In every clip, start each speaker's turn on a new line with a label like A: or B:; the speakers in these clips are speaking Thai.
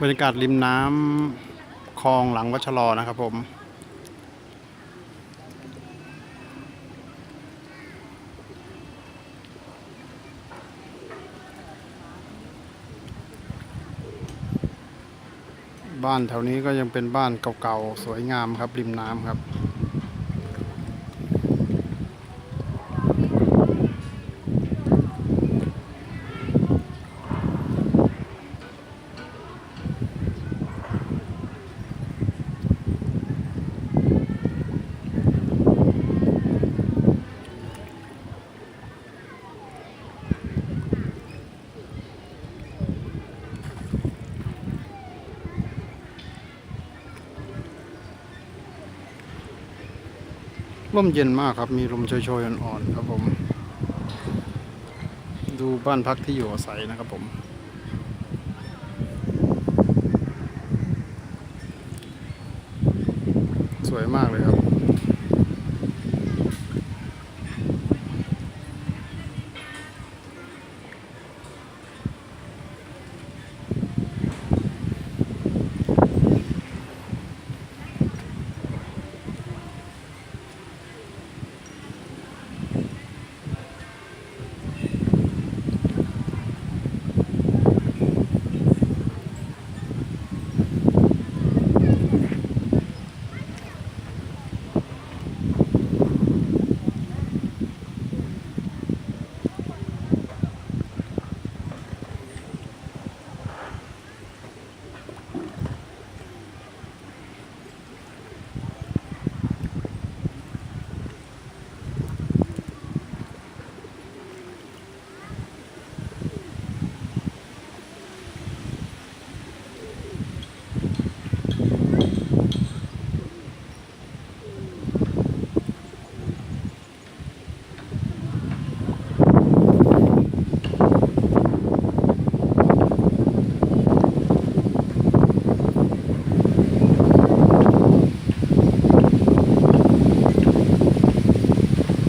A: บรรยากาศริมน้ำคลองหลังวัชรอนะครับผมบ้านแถวนี้ก็ยังเป็นบ้านเก่าๆ สวยงามครับ ริมน้ำครับ ร่มเย็นมากครับ มีลมโชยๆอ่อนๆครับผม ดูบ้านพักที่อยู่อาศัยนะครับผมสวยมากเลยครับ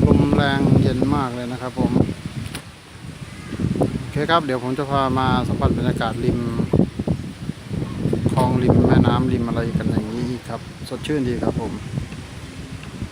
A: ลม แรงเย็นมากเลยนะครับผมโอเคครับเดี๋ยวผมจะพามาสัมผัสบรรยากาศริมคลองริมแม่น้ำริมอะไรกันอย่างนี้ครับ สดชื่นดีครับผม